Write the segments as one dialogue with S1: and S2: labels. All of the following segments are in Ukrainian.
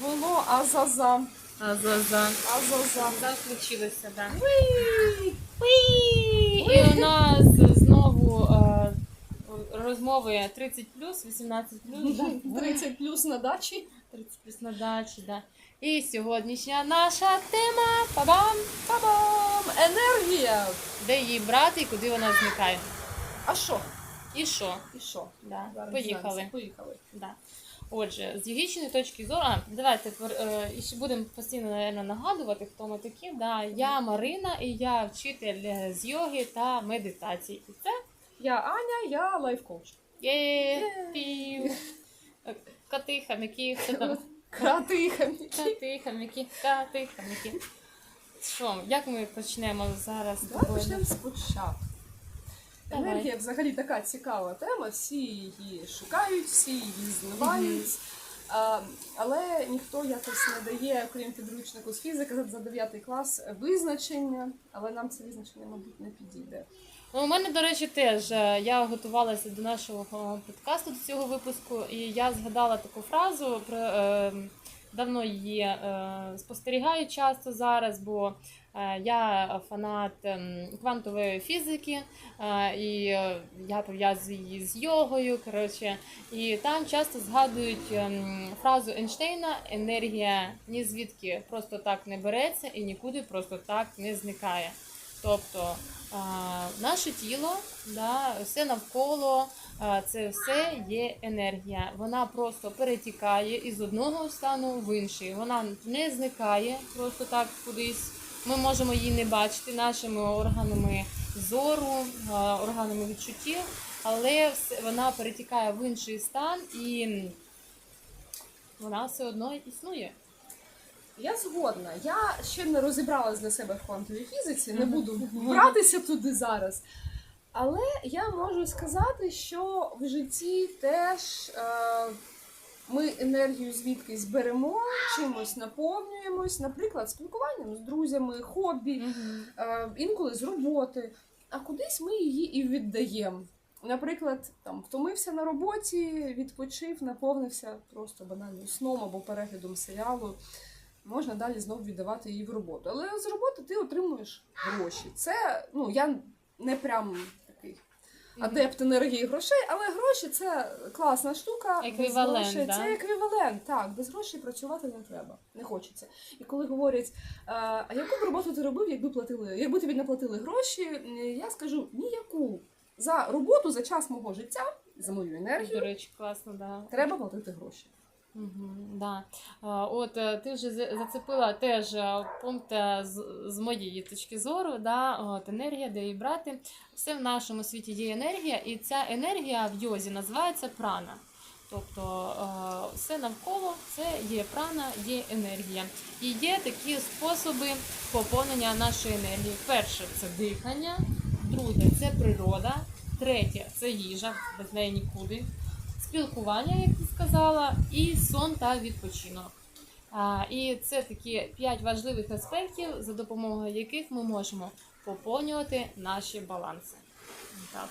S1: було азаза.
S2: Азаза.
S1: Азаза.
S2: Заключилося, так. І у нас знову е, розмови 30 18 да?
S1: 30 плюс на дачі.
S2: 30 плюс на дачі, да. І сьогоднішня наша тема па-бам!
S1: Па-бам! Енергія!
S2: Де її брати і куди вона зникає.
S1: А що?
S2: І що?
S1: І що?
S2: Да.
S1: Зараз
S2: Поїхали.
S1: дізнаємося. Поїхали.
S2: Да. Отже, з йогічної точки зору, а, давайте е, і ще будемо постійно наверно, нагадувати, хто ми такі. Да. Я Марина і я вчитель е, з йоги та медитації. І це
S1: Я Аня, я лайф-коуч.
S2: є пів. Е, Коти, хам'яки, хто там?
S1: Крати хаміки.
S2: Коти, хам'яки, коти, хам'яки. Що, як ми почнемо зараз?
S1: Давай почнемо спочатку.
S2: Давай.
S1: Енергія взагалі така цікава тема, всі її шукають, всі її зливають. А, але ніхто якось не дає, крім підручнику з фізики за 9 клас, визначення, але нам це визначення, мабуть, не підійде.
S2: Ну, у мене, до речі, теж е, я готувалася до нашого подкасту до цього випуску, і я згадала таку фразу про е, давно її е, спостерігаю часто зараз, бо я фанат ем, квантової фізики, е, і е, я пов'язую її з йогою. Коротше, і там часто згадують ем, фразу Ейнштейна енергія ні звідки просто так не береться і нікуди просто так не зникає. Тобто наше тіло, да, все навколо, це все є енергія. Вона просто перетікає із одного стану в інший. Вона не зникає просто так кудись. Ми можемо її не бачити нашими органами зору, органами відчуттів, але вона перетікає в інший стан і вона все одно існує.
S1: Я згодна. Я ще не розібралась для себе в квантовій фізиці, не буду братися туди зараз. Але я можу сказати, що в житті теж е, ми енергію звідкись беремо, чимось наповнюємось, наприклад, спілкуванням з друзями, хобі, е, інколи з роботи, а кудись ми її і віддаємо. Наприклад, там втомився на роботі, відпочив, наповнився просто банально сном або переглядом серіалу. Можна далі знову віддавати її в роботу. Але з роботи ти отримуєш гроші. Це ну я не прям адепт енергії грошей, але гроші це класна штука. Без грошей-
S2: да?
S1: Це еквівалент. Так, без грошей працювати не треба, не хочеться. І коли говорять, «Е, а яку б роботу ти робив, якби платили, якби тобі не платили гроші, я скажу ніяку. За роботу, за час мого життя, за мою
S2: До
S1: енергію,
S2: речі, класно, да.
S1: треба платити гроші.
S2: Угу, да. От е, ти вже зацепила теж е, пункт е, з, з моєї точки зору, да, от, енергія, де її брати. Все в нашому світі є енергія, і ця енергія в йозі називається прана. Тобто все навколо це є прана, є енергія. І є такі способи поповнення нашої енергії. Перше це дихання, друге це природа, третє це їжа, без неї нікуди спілкування, як ти сказала, і сон та відпочинок. І це такі п'ять важливих аспектів, за допомогою яких ми можемо поповнювати наші баланси. Так.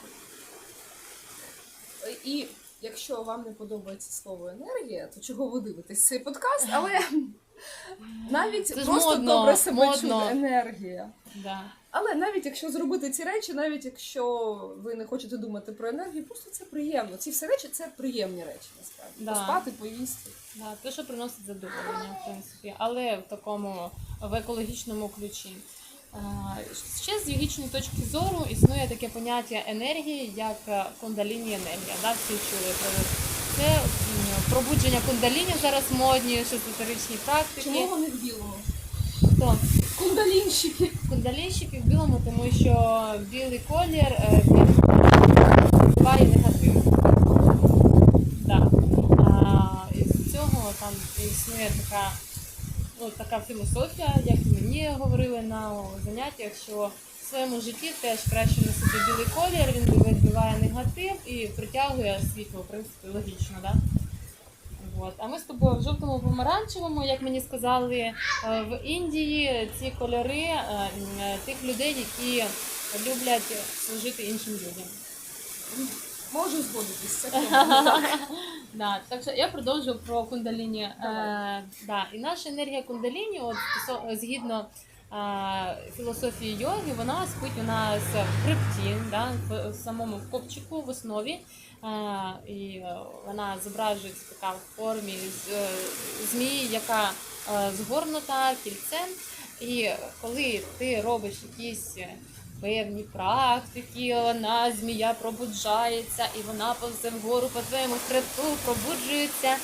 S1: І якщо вам не подобається слово енергія, то чого ви дивитесь цей подкаст? Але навіть
S2: Це
S1: просто
S2: модно,
S1: добре себе
S2: модно.
S1: чути енергія.
S2: Да.
S1: Але навіть якщо зробити ці речі, навіть якщо ви не хочете думати про енергію, просто це приємно. Ці всі речі це приємні речі, насправді.
S2: Да.
S1: Поспати, поїсти.
S2: Да, те, що приносить задоволення, в принципі, але в такому в екологічному ключі. Ще з йогічної точки зору існує таке поняття енергії, як е, кундаліні енергія. Да, всі чули про це пробудження кундаліні зараз модні, шизотеричні практики.
S1: Чому вони в білому? Кундалінщики.
S2: Кундалінщики в білому, тому що білий колір е, він негатив. Да. А, із цього там існує така, ну, така філософія, як мені говорили на заняттях, що в своєму житті теж краще носити білий колір, він відбиває негатив і притягує світло, в принципі, логічно, да? От. А ми з тобою в жовтому помаранчевому, як мені сказали, е, в Індії ці кольори е, тих людей, які люблять служити іншим людям.
S1: Можу правда.
S2: Да, так що я продовжу про кундаліні. Е, да, і наша енергія кундаліні, от згідно е, філософії йоги, вона спить у нас в хребті, да, в самому копчику в основі. І е, вона зображується така в формі е, змії, яка е, згорнута кільцем. І коли ти робиш якісь певні практики, вона змія пробуджається, і вона повзе вгору по твоєму хребту пробуджується,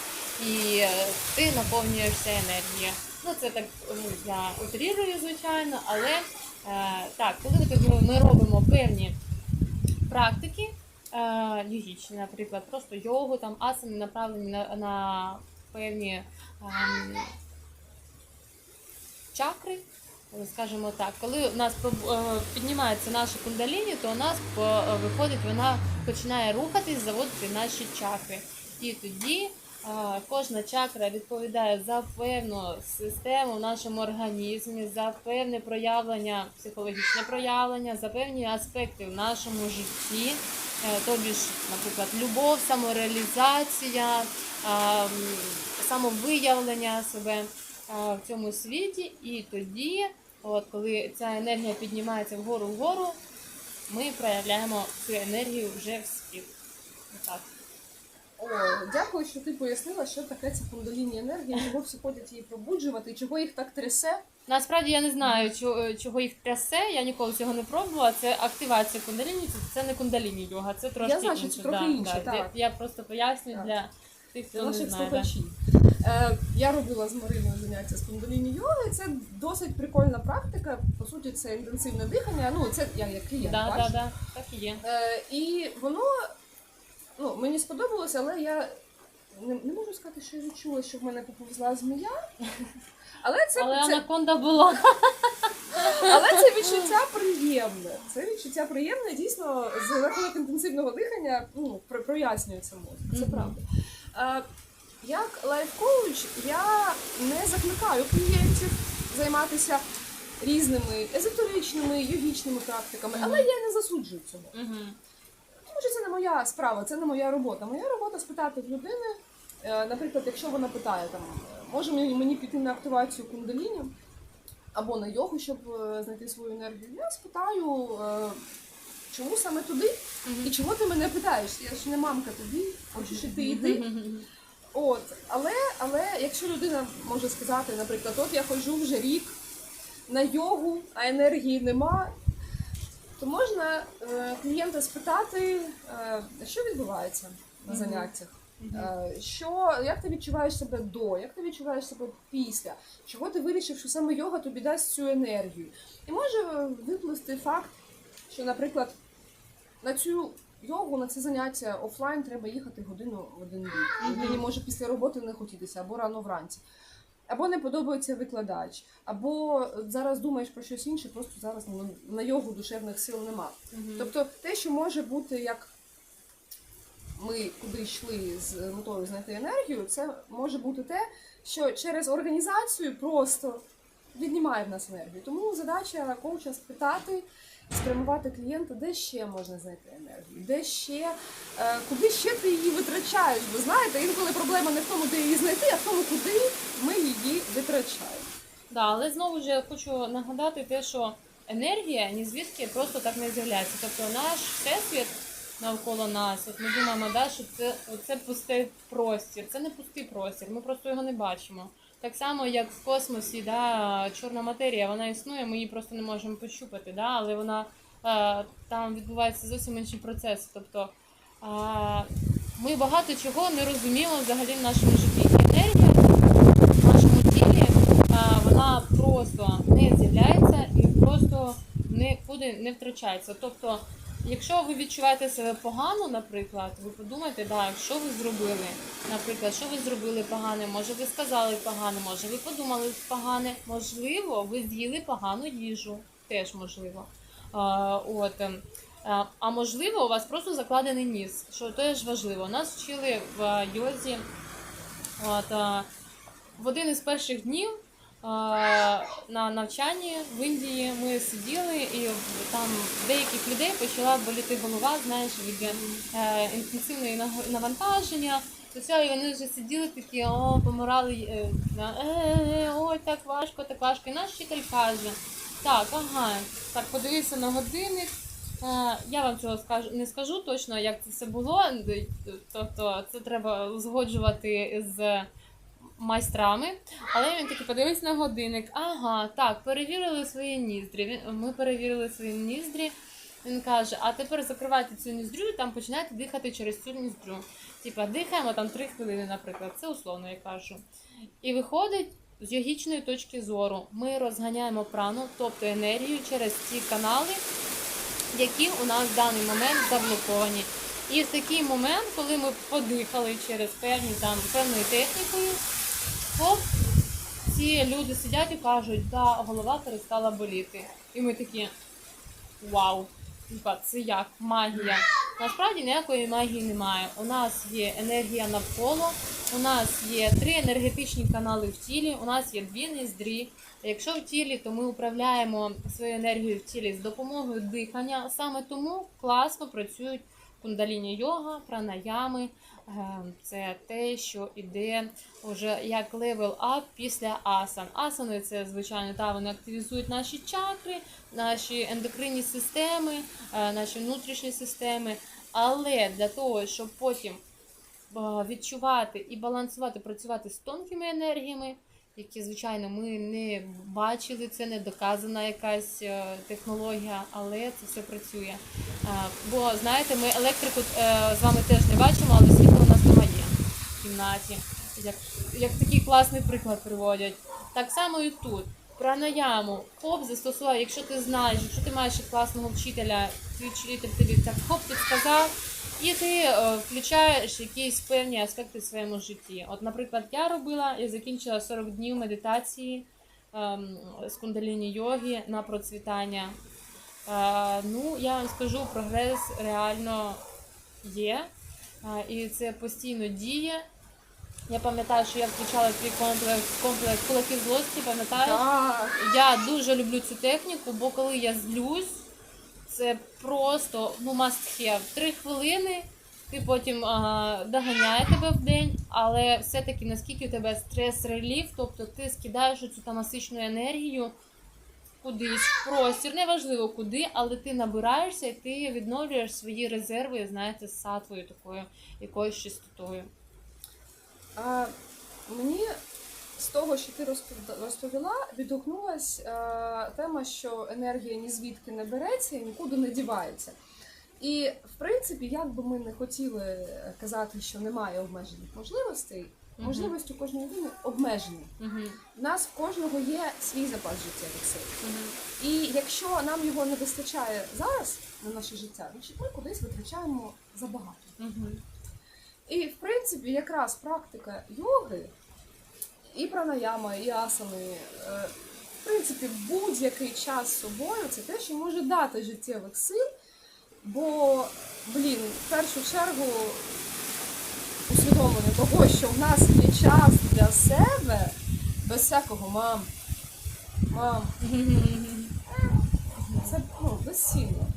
S2: і ти наповнюєшся енергією. Ну це так ну, я утрірую, звичайно, але так, коли ми робимо певні практики, е, йогічні, наприклад, просто йогу, там асани направлені на, на певні ем, чакри, е, скажімо так, коли у нас е, піднімається наша кундаліні, то у нас е, виходить, вона починає рухатись, заводити наші чакри. І тоді е, кожна чакра відповідає за певну систему в нашому організмі, за певне проявлення, психологічне проявлення, за певні аспекти в нашому житті. Е, Тобі ж, наприклад, любов, самореалізація, самовиявлення себе в цьому світі, і тоді, от коли ця енергія піднімається вгору вгору, ми проявляємо цю енергію вже в світ. Отак.
S1: О, дякую, що ти пояснила, що таке ця кундаліні енергія, чого всі ходять її пробуджувати, чого їх так трясе.
S2: Насправді я не знаю, чого, чого їх трясе, я ніколи цього не пробувала. Це активація кундаліні, це, це не кундаліні йога, це трошки
S1: Я знаю, що це трохи інше, так.
S2: Я, я просто пояснюю
S1: Так.
S2: для тих, хто
S1: Для
S2: не
S1: наших
S2: знає. да.
S1: слухачів. Е, я робила з Мариною заняття з кундаліні йоги. Це досить прикольна практика. По суті, це інтенсивне дихання. Ну, це я як клієнт.
S2: Да,
S1: бачу.
S2: да, да, так і є.
S1: Е, і воно ну, мені сподобалося, але я не, не можу сказати, що я відчула, що в мене поповзла змія. Але це,
S2: Але
S1: це,
S2: анаконда була.
S1: але це відчуття приємне. Це відчуття приємне, дійсно, з рахунок інтенсивного дихання ну, про- прояснюється мозок. Це
S2: Мгм.
S1: правда. Е, як лайф-коуч я не закликаю клієнтів займатися різними езотеричними, йогічними практиками, але я не засуджую цього.
S2: Угу.
S1: Що це не моя справа, це не моя робота. Моя робота спитати в людини, е, наприклад, якщо вона питає, там, е, може мені піти на активацію кундаліні або на йогу, щоб е, знайти свою енергію. Я спитаю, чому саме туди і чого ти мене питаєш? Я ж не мамка тобі, хочеш іти йди. От, але, але якщо людина може сказати, наприклад, от я ходжу вже рік на йогу, а енергії нема, то можна е, клієнта спитати, е, що відбувається на заняттях. Е, Що, як ти відчуваєш себе до, як ти відчуваєш себе після? Чого ти вирішив, що саме йога тобі дасть цю енергію? І може виплисти факт, що, наприклад, на цю йогу, на це заняття офлайн треба їхати годину в один рік. Людині може після роботи не хотітися, або рано вранці. Або не подобається викладач, або зараз думаєш про щось інше, просто зараз на йогу душевних сил нема.
S2: Мгм.
S1: Тобто те, що може бути як ми куди йшли з метою знайти енергію, це може бути те, що через організацію просто віднімає в нас енергію. Тому задача коуча спитати, спрямувати клієнта, де ще можна знайти енергію, де ще, е, куди ще ти її витрачаєш. Ви знаєте, інколи проблема не в тому, де її знайти, а в тому, куди ми її витрачаємо.
S2: Да, але знову ж хочу нагадати те, що енергія ні звідки просто так не з'являється. Тобто наш всесвіт навколо нас, от ми думаємо, да, що це, це пустий простір. Це не пустий простір, ми просто його не бачимо. Так само, як в космосі, да, чорна матерія, вона існує, ми її просто не можемо пощупати, да, але вона е, там відбуваються зовсім інші процеси. Тобто е, ми багато чого не розуміємо взагалі в нашому житті. І енергія в нашому тілі а, вона просто не з'являється і просто нікуди не втрачається. Тобто, якщо ви відчуваєте себе погано, наприклад, ви подумайте, да, що ви зробили. Наприклад, що ви зробили погане, може ви сказали погане, може ви подумали погане, можливо, ви з'їли погану їжу, теж можливо. А, от, ем, а, можливо, у вас просто закладений ніс, що теж важливо. Нас вчили в йозі. От, а, в один із перших днів на навчанні в Індії ми сиділи, і там деяких людей почала боліти голова, знаєш, від е, інтенсивної навантаження. То все, і вони вже сиділи такі, о, помирали, е, е, е, ой, так важко, так важко. І наш вчитель каже, так, ага, так, подивився на годинник. Е, Я вам цього скажу не скажу точно, як це все було. Тобто це треба узгоджувати з майстрами. Але він таки подивився на годинник. Ага, так, перевірили свої ніздрі. Ми перевірили свої ніздрі. Він каже: а тепер закривайте цю ніздрю і там починайте дихати через цю ніздрю. Типа дихаємо там 3 хвилини, наприклад. Це условно я кажу. І виходить. З йогічної точки зору ми розганяємо прану, тобто енергію через ті канали, які у нас в даний момент заблоковані. І в такий момент, коли ми подихали через певні там певною технікою, хоп, ці люди сидять і кажуть, да, голова перестала боліти. І ми такі вау, це як магія. Насправді ніякої магії немає. У нас є енергія навколо, у нас є три енергетичні канали в тілі, у нас є дві ніздрі. Якщо в тілі, то ми управляємо своєю енергією в тілі з допомогою дихання. Саме тому класно працюють кундаліні йога, пранаями. Е, Це те, що іде вже як левел ап після асан. Асани це звичайно та вони активізують наші чакри, наші ендокринні системи, е, наші внутрішні системи. Але для того, щоб потім е, відчувати і балансувати, працювати з тонкими енергіями, які, звичайно, ми не бачили, це не доказана якась е, технологія, але це все працює. Бо знаєте, ми електрику з вами теж не бачимо, але світло у нас вдома є в кімнаті. Як, як такий класний приклад приводять. Так само і тут. Пранаяму, хоп, застосував, якщо ти знаєш, якщо ти маєш класного вчителя, твій вчитель тобі так хоп підсказав, і ти е, включаєш якісь певні аспекти в своєму житті. От, наприклад, я робила, я закінчила 40 днів медитації ем, з кундаліні йоги на процвітання. Е, ну, я вам скажу, прогрес реально є. Е, і це постійно діє. Я пам'ятаю, що я включала твій комплекс, комплекс кулаків злості, пам'ятаєш? Я дуже люблю цю техніку, бо коли я злюсь, це просто ну must have. Три хвилини, ти потім ага, доганяє тебе в день, але все-таки наскільки у тебе стрес-реліф, тобто ти скидаєш цю тамасичну енергію кудись в простір, неважливо куди, але ти набираєшся і ти відновлюєш свої резерви, знаєте, з сатвою такою якоюсь чистотою.
S1: А, мені з того, що ти розпов- розповіла, відгукнулась е, тема, що енергія ні звідки не береться і нікуди не дівається. І в принципі, як би ми не хотіли казати, що немає обмежених можливостей,
S2: Мгм.
S1: можливості у кожної людини обмежені.
S2: Угу.
S1: У нас в кожного є свій запас життєвих сил.
S2: Угу.
S1: І якщо нам його не вистачає зараз на наше життя, значить ми кудись витрачаємо забагато.
S2: Угу.
S1: І в принципі, якраз практика йоги, і пранаяма, і асани, е, в принципі, будь-який час з собою це те, що може дати життєвих сил. Бо, блін, в першу чергу усвідомлення того, що в нас є час для себе без всякого мам. Мам, це ну, безцінно.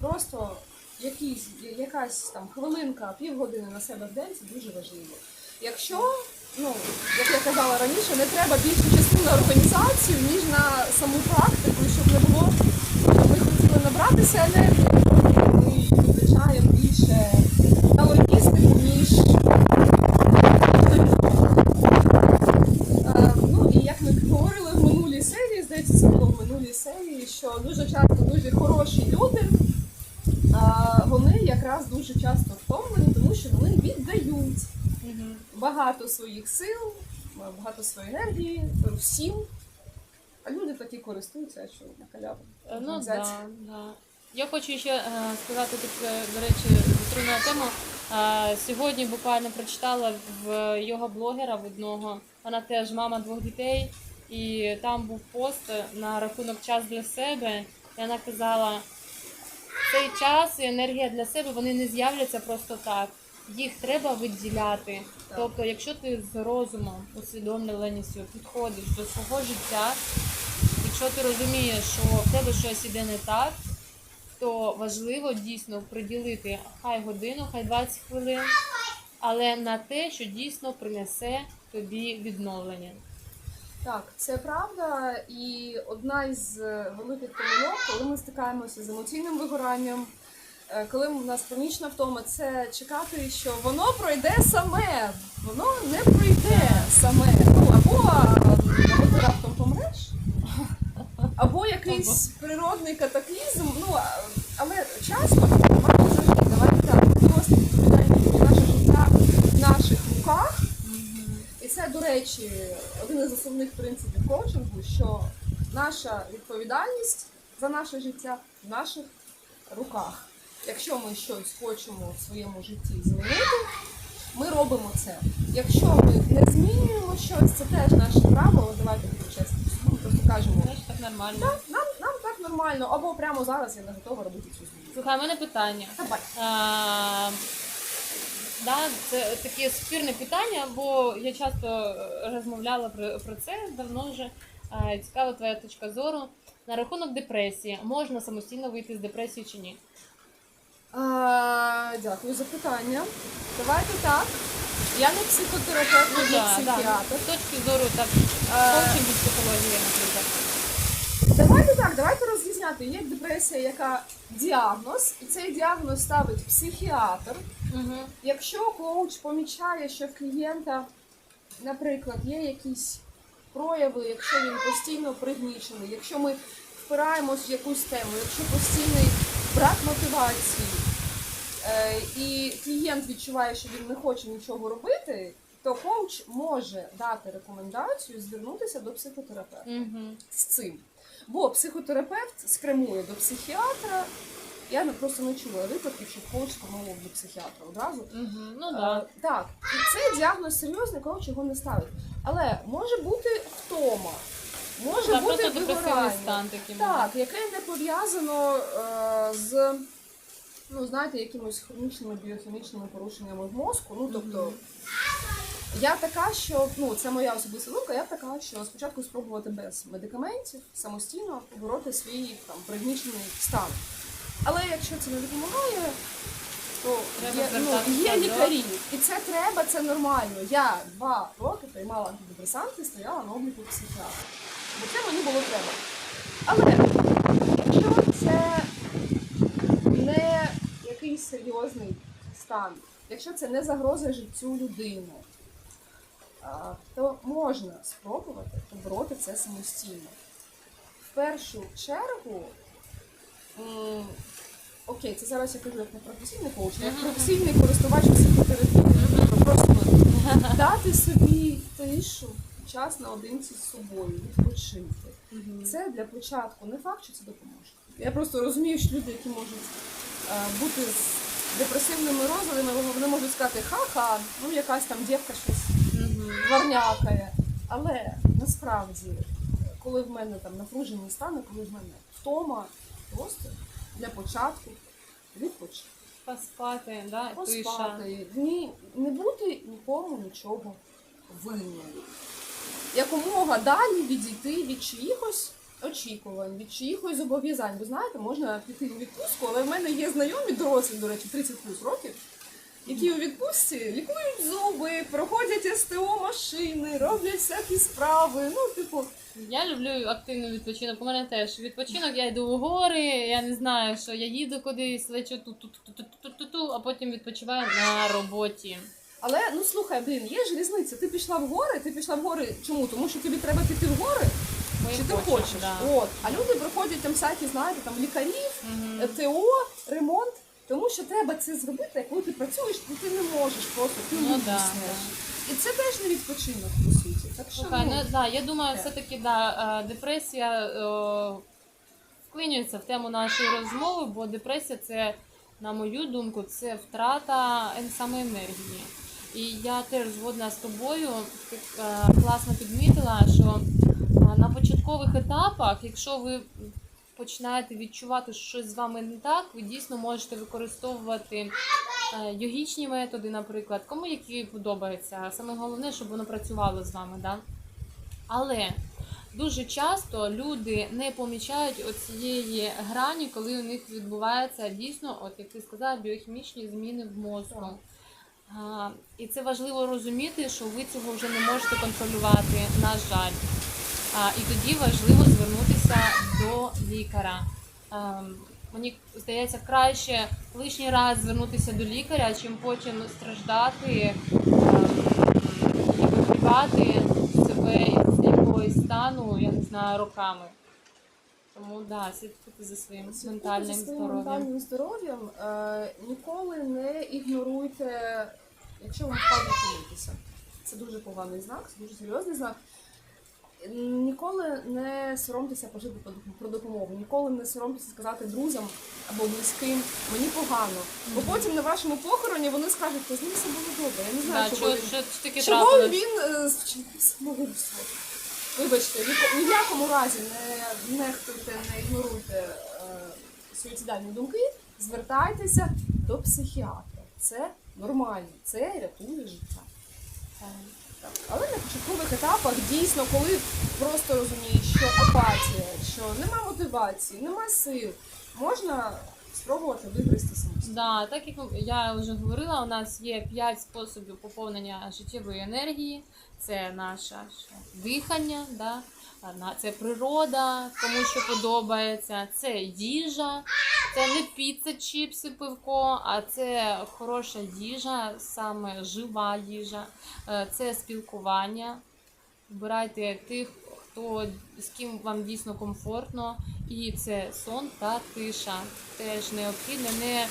S1: Просто якісь, якась там хвилинка, півгодини на себе в день це дуже важливо. Якщо, ну, як я казала раніше, не треба більшу частину на організацію, ніж на саму практику, щоб не було, щоб ми хотіли набратися енергії, ми витрачаємо більше на ніж. Е, Ну як ми говорили в минулій серії, здається, це було в минулій серії, що дуже часто дуже хороші люди, а, вони якраз дуже часто втомлені, тому що вони віддають багато своїх сил, багато своєї енергії всім. А люди такі користуються, що на халяву.
S2: Е, Ну да, да. Я хочу ще е, сказати тут, е, до речі, затронула тему. Е, сьогодні буквально прочитала в його блогера в одного. Вона теж мама двох дітей, і там був пост на рахунок час для себе. І вона казала, цей час і енергія для себе вони не з'являться просто так. їх треба виділяти.
S1: Так.
S2: Тобто, якщо ти з розумом, усвідомленістю підходиш до свого життя, якщо ти розумієш, що в тебе щось іде не так, то важливо дійсно приділити хай годину, хай 20 хвилин, але на те, що дійсно принесе тобі відновлення.
S1: Так, це правда. І одна із е, великих помилок, коли ми стикаємося з емоційним вигоранням, е, коли в нас хронічна втома, це чекати, що воно пройде саме. Воно не пройде саме. Ну або, ти раптом помреш, або якийсь природний катаклізм. Ну але часто маємо завжди. Давайте так, досить наше життя наших це, до речі, один із основних принципів коучингу, що наша відповідальність за наше життя в наших руках. Якщо ми щось хочемо в своєму житті змінити, ми робимо це. Якщо ми не змінюємо щось, це теж наше право, але давайте будемо чесно. Ми просто кажемо,
S2: так нормально.
S1: нам, нам так нормально, або прямо зараз я не готова робити цю зміну.
S2: Слухай, у мене питання.
S1: Давай.
S2: А, да, це таке спірне питання, бо я часто е, розмовляла про, про це давно вже. Цікава твоя точка зору. На рахунок депресії можна самостійно вийти з депресії чи ні?
S1: А, дякую за питання. Давайте так. Я не психотерапевт, не
S2: да,
S1: психіатр.
S2: З точки зору так,
S1: Е,
S2: коучингу психології, наприклад.
S1: Давайте так, давайте розрізняти. Є депресія, яка діагноз, і цей діагноз ставить психіатр.
S2: Угу.
S1: Якщо коуч помічає, що в клієнта, наприклад, є якісь прояви, якщо він постійно пригнічений, якщо ми впираємось в якусь тему, якщо постійний брак мотивації, е, і клієнт відчуває, що він не хоче нічого робити, то коуч може дати рекомендацію звернутися до психотерапевта
S2: Угу.
S1: з цим. Бо психотерапевт скремує до психіатра. Я не- просто не чула випадків, що коуч помилував до психіатра одразу.
S2: Угу. Ну
S1: Е,
S2: да.
S1: так, і цей діагноз серйозний, коуч його не ставить. Але може бути втома, може
S2: Да,
S1: бути вигорання.
S2: стан такий.
S1: Так, яке не пов'язано е, з, ну, знаєте, якимось хронічними біохімічними порушеннями в мозку. Ну, тобто,
S2: Мгм.
S1: Я така, що ну, це моя особиста думка, я така, що спочатку спробувати без медикаментів самостійно побороти свій там пригнічений стан. Але якщо це не допомагає, то є, ну, є лікарі. І це треба, це нормально. Я два роки приймала антидепресанти, стояла на обліку психіатра. Бо це мені було треба. Але якщо це не якийсь серйозний стан, якщо це не загроза життю людини, то можна спробувати побороти це самостійно. В першу чергу, окей, це зараз я кажу як не професійний коуч, а як професійний користувач психотерапії. Просто дати собі тишу, час наодинці з собою, відпочити. Це для початку не факт, що це допоможе. Я просто розумію, що люди, які можуть е, бути з депресивними розладами, вони можуть сказати ха-ха, ну якась там дівка щось. Варнякає. Але насправді, коли в мене там напружені стани, коли в мене втома, просто для початку відпочити.
S2: Поспати, да.
S1: Поспати. Ні, не бути нікому нічого винним. Якомога далі відійти від чиїхось очікувань, від чиїхось зобов'язань. Ви знаєте, можна піти у відпустку, але в мене є знайомі дорослі, до речі, 30 плюс років, які у відпустці лікують зуби, проходять СТО машини, роблять всякі справи. Ну, типу,
S2: Я люблю активний відпочинок. У мене теж відпочинок, я йду у гори, я не знаю, що я їду кудись, лечу тут, тут, тут, тут, тут, тут, тут, а потім відпочиваю на роботі.
S1: але ну слухай, блін, є ж різниця. Ти пішла в гори, ти пішла в гори. Чому? Тому що тобі треба піти в гори,
S2: я
S1: чи ти хочеш?
S2: Да.
S1: От. А люди проходять там всякі, знаєте, там лікарів,
S2: Мгм.
S1: ТО, ремонт. Тому що треба це зробити, коли ти працюєш, то ти не можеш просто ти
S2: Ну,
S1: ну,
S2: да,
S1: І це теж не відпочинок по суті. Так що
S2: Слухай,
S1: ну,
S2: ну да, я думаю,
S1: так.
S2: все-таки да, е, депресія е, вклинюється в тему нашої розмови, бо депресія це, на мою думку, це втрата ен- самоенергії. І я теж згодна з тобою, ти е, класно підмітила, що на початкових етапах, якщо ви починаєте відчувати, що щось з вами не так, ви дійсно можете використовувати е, йогічні методи, наприклад, кому які подобаються. Саме головне, щоб воно працювало з вами. Да? Але дуже часто люди не помічають оцієї грані, коли у них відбувається дійсно, от як ти сказала, біохімічні зміни в мозку. А, і це важливо розуміти, що ви цього вже не можете контролювати, на жаль. А, і тоді важливо звернутися до лікаря. Мені здається, краще лишній раз звернутися до лікаря, чим потім страждати ем, і вигрібати себе з якогось стану, я не знаю, роками. Тому да, слідкуйте за своїм ментальним
S1: за своїм
S2: здоров'ям.
S1: ментальним здоров'ям. Е, ніколи не ігноруйте, якщо вам впаде помитися. Це дуже поганий знак, це дуже серйозний знак. Ніколи не соромтеся пожити про допомогу, ніколи не соромтеся сказати друзям або близьким, мені погано. Бо потім на вашому похороні вони скажуть, ти з ним все було добре. Я не знаю,
S2: Да,
S1: чого
S2: що,
S1: він
S2: що, що таке
S1: Чого
S2: трапилось?
S1: він е, вчинив самогубство? Вибачте, ні, ні в якому разі не нехтуйте, не ігноруйте е, суїцидальні думки, звертайтеся до психіатра. Це нормально, це рятує життя.
S2: Так.
S1: Але на початкових етапах дійсно, коли просто розумієш, що апатія, що нема мотивації, нема сил, можна спробувати вигризти самостійно.
S2: Да, так як я вже говорила, у нас є 5 способів поповнення життєвої енергії. Це наше дихання, да? це природа, кому що подобається, це їжа, це не піца, чіпси, пивко, а це хороша їжа, саме жива їжа, Е, це спілкування. Вибирайте тих, хто з ким вам дійсно комфортно, і це сон та тиша. Теж необхідно. Не,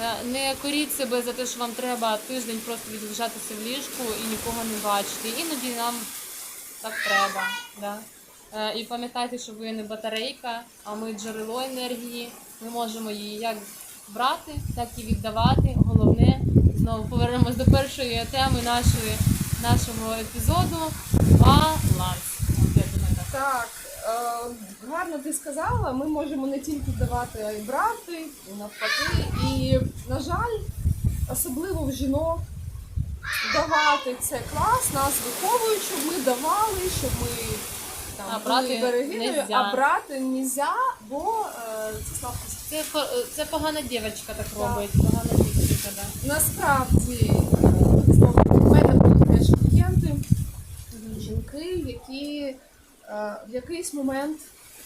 S2: е, не коріть себе за те, що вам треба тиждень просто відлежатися в ліжку і нікого не бачити. Іноді нам так треба. Да? Е, І пам'ятайте, що ви не батарейка, а ми джерело енергії. Ми можемо її як брати, так і віддавати. Головне, знову повернемось до першої теми нашої, нашого епізоду. Баланс. Так.
S1: Так, е, гарно ти сказала, ми можемо не тільки давати, а й брати, і навпаки. І, на жаль, особливо в жінок давати це клас, нас виховують, щоб ми давали, щоб ми там,
S2: А брати
S1: берегиною, а брати нельзя, бо е, це слабкість.
S2: Це, це погана дівчинка так робить, погана дівчинка, да.
S1: Насправді, е, в мене були теж клієнти, жінки, які е, в якийсь момент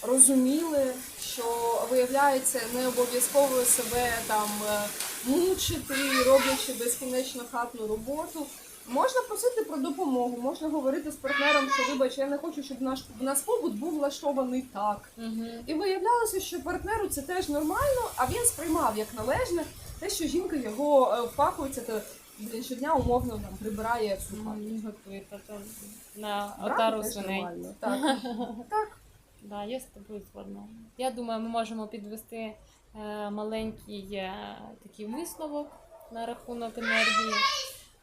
S1: розуміли, що виявляється не обов'язково себе там е, мучити, роблячи безкінечно хатну роботу. Можна просити про допомогу, можна говорити з партнером, що вибач, я не хочу, щоб наш в нас побут був влаштований так.
S2: Угу.
S1: І виявлялося, що партнеру це теж нормально, а він сприймав як належне те, що жінка його е, впахується, то блін, щодня умовно там прибирає всю хату.
S2: Не готує та то на отару свиней.
S1: нормально. Так. так.
S2: Да, я з тобою згодна. Я думаю, ми можемо підвести е, маленький е, такий висновок на рахунок енергії.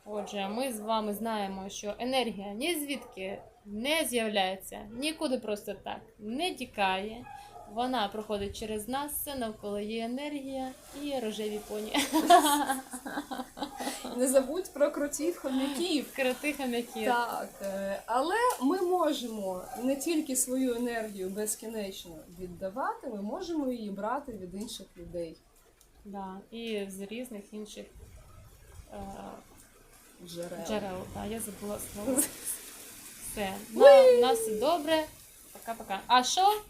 S2: Отже, ми з вами знаємо, що енергія ні звідки не з'являється, нікуди просто так не тікає. Вона проходить через нас, все навколо є енергія і рожеві поні.
S1: Не забудь про кротів, хомяків.
S2: Крити хам'яки.
S1: Так, е, але ми можемо не тільки свою енергію безкінечно віддавати, ми можемо її брати від інших людей.
S2: Да, і з різних інших е,
S1: Джерел.
S2: джерел. Да, я забула слово. Все. На, у нас все добре. Пока-пока. А що?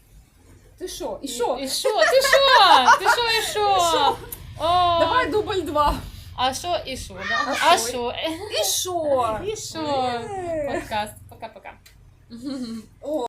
S1: Ти що? І що?
S2: І що? Ти що? Ти що і
S1: що?
S2: О,
S1: Давай дубль два.
S2: А що і що? Да?
S1: А
S2: А
S1: що?
S2: що?
S1: І що?
S2: І що?
S1: Е.
S2: Подкаст. Пока-пока.
S1: О,